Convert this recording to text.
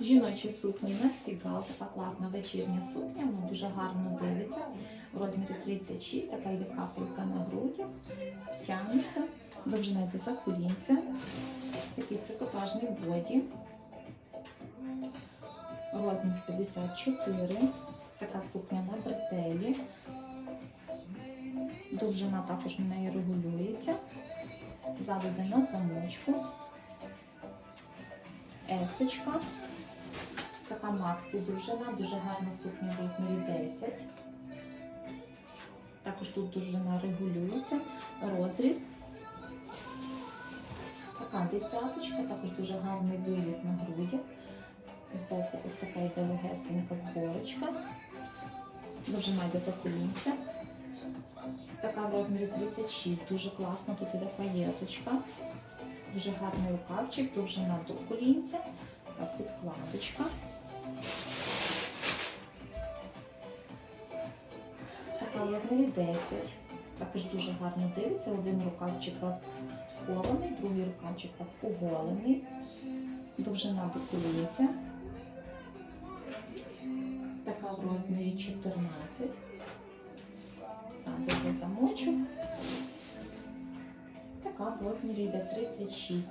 Жіночі сукні на така класна вечірня сукня, вона дуже гарно дивиться. В розмірі 36, така є капелька на грудях, тягнеться, довжина йде за колінця, такий трикотажний боді. Розмір 54, така сукня на бретелі. Довжина також в неї регулюється. Ззаду йде на замочку. Есочка. Така Максі довжина, дуже гарна сукня в розмірі 10. Також тут довжина регулюється. Розріз. Така десяточка, також дуже гарний виріз на грудях. Збоку ось така йде легесенька зборочка. Довжина йде за колінця. Така в розмірі 36, дуже класна. Тут іде паєточка. Дуже гарний рукавчик, довжина до колінця. Така підкладочка. Розмірі 10. Також дуже гарно дивиться. Один рукавчик у вас скований, другий рукавчик у вас оголений. Довжина до. Така в розмірі 14. Сам замочок. Така в розмірі йде 36.